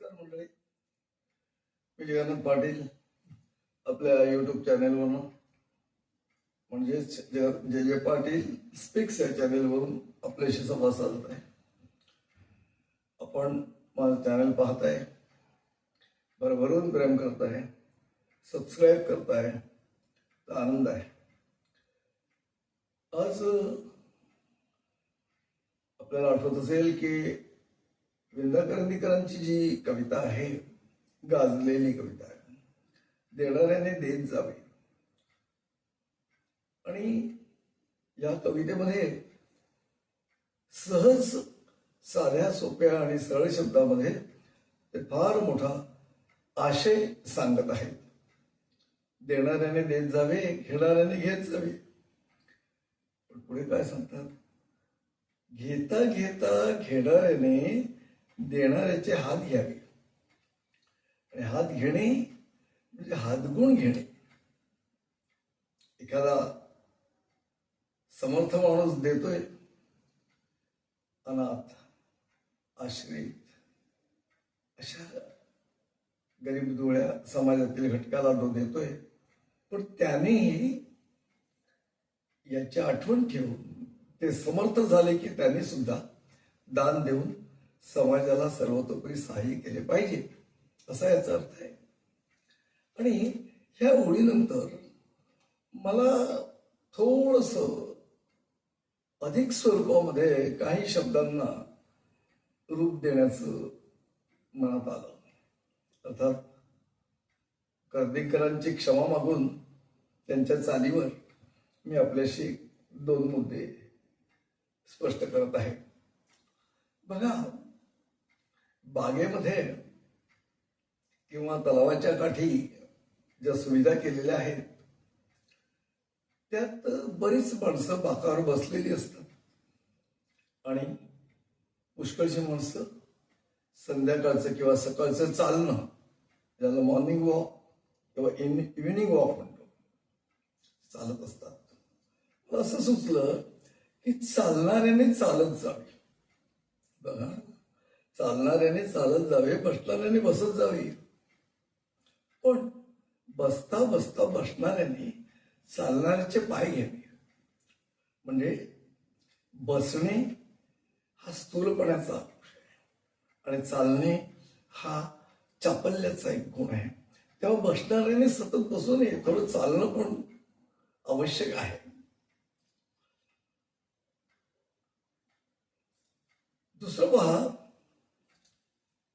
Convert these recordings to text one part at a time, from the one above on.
नमस्कार मंडळी. मी जगन्नाथ पाटील आपल्या युट्यूब चॅनेलवरून म्हणजेच जे जे पाटील स्पीक्स या चॅनेलवरून आपल्याशी संवाद साधत आहे. आपण माझं चॅनल पाहताय भरभरून प्रेम करताय सबस्क्राईब करताय तर आनंद आहे. आज आपल्याला आठवत असेल की विंदा करंदीकरांची जी कविता आहे गाजलेली कविता आहे देणाऱ्याने देत जावे. आणि या कवितेमध्ये सहज साध्या सोप्या आणि सरळ शब्दामध्ये ते फार मोठा आशय सांगत आहेत. देणाऱ्याने देत जावे घेणाऱ्याने घेत जावे. पण पुढे काय सांगतात? घेता घेता घेणाऱ्याने देणाऱ्याचे हात घ्यावे. आणि हात घेणे म्हणजे हातगुण घेणे. एखादा समर्थ माणूस देतोय अनाथ आश्रित अशा गरीब डोळ्या समाजातील घटकाला तो देतोय पण त्यानेही याची आठवण ठेवून ते समर्थ झाले की त्यांनी सुद्धा दान देऊन समाजाला सर्वतोपरी सहाय्य केले पाहिजे असा याचा अर्थ आहे. आणि ह्या ओळीनंतर मला थोडस अधिक स्वरूपामध्ये काही शब्दांना रूप देण्याचं मनात आलं. अर्थात कर्दीकरांची क्षमा मागून त्यांच्या चालीवर मी आपल्याशी दोन मुद्दे स्पष्ट करत आहे. बघा बागेमध्ये किंवा तलावाच्या काठी ज्या सुविधा केलेल्या आहेत त्यात बरीच माणसं बाकावर बसलेली असतात. आणि पुष्कळची माणसं संध्याकाळचं किंवा सकाळचं चालणं ज्याला मॉर्निंग वॉक किंवा इव्हिनिंग वॉक म्हणतो चालत असतात. असं सुचलं की चालणाऱ्याने चालत जावे. बघा चालणाऱ्याने चालत जावे बसणाऱ्याने बसत जावे. पण बसता बसता बसणाऱ्याने चालणाऱ्याचे पाय घ्यावे. म्हणजे बसणे हा स्थूलपणाचा आणि चालणे हा चापल्याचा एक गुण आहे. तेव्हा बसणाऱ्याने सतत बसू नये थोडं चालणं पण आवश्यक आहे. दुसरं पहा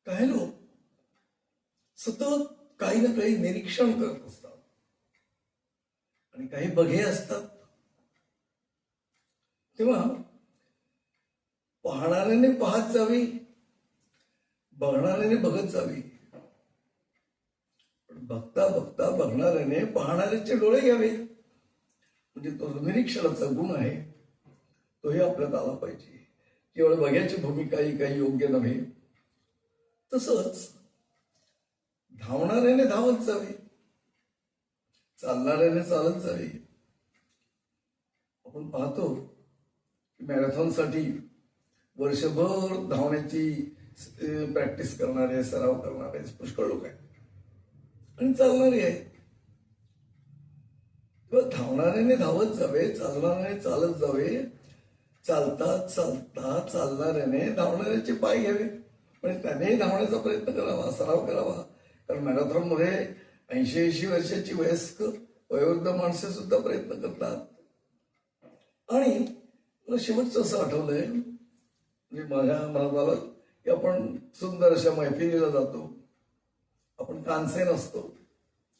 काही लोक सतत काही ना काही निरीक्षण करत असतात. आणि काही बघे असतात. तेव्हा पाहणाऱ्याने पाहत जावी बघणाऱ्याने बघत जावी. बघता बघता बघणाऱ्याने पाहणाऱ्याचे डोळे घ्यावे. म्हणजे तो निरीक्षणाचा गुण आहे तोही आपल्यात आला पाहिजे. केवळ बघ्याची भूमिका ही काही योग्य नव्हे. तसंच. धावणाऱ्याने धावत जावे. चालणाऱ्याने चालत जावे. आपण पाहतो की मॅरेथॉनसाठी वर्षभर धावण्याची प्रॅक्टिस करणारे सराव करणारे पुष्कळ लोक आहेत. आणि चालणारे आहेत. किंवा धावणाऱ्याने धावत जावे चालणाऱ्याने चालत जावे. चालता चालता चालणाऱ्याने धावणाऱ्याचे पाय घ्यावे. म्हणजे त्यानेही धावण्याचा प्रयत्न करावा सराव करावा. कारण मॅरेथॉनमध्ये ऐंशी ऐंशी वर्षाची वयस्क वयोवृद्ध माणसे सुद्धा प्रयत्न करतात. आणि मला शेवटचं असं आठवलंय म्हणजे माझ्या मनात आलं की आपण सुंदर अशा मैफिलीला जातो. आपण कानसेन असतो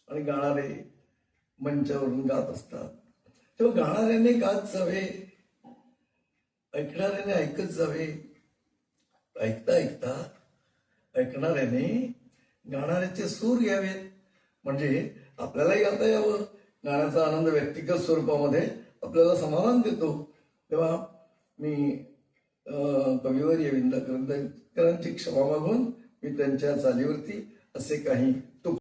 आणि गाणारे मंचावरून गात असतात. तेव्हा गाणाऱ्याने गात जावे ऐकणाऱ्याने ऐकत जावे. ऐकता ऐकता ऐकणाऱ्याने गाणाऱ्याचे सूर घ्यावेत. म्हणजे आपल्यालाही गाता यावं. गाण्याचा आनंद व्यक्तिगत स्वरूपामध्ये आपल्याला समाधान देतो. तेव्हा मी अं, कविवर्य विंदा करंदकरांची क्षमा मागून मी त्यांच्या चालीवरती असे काही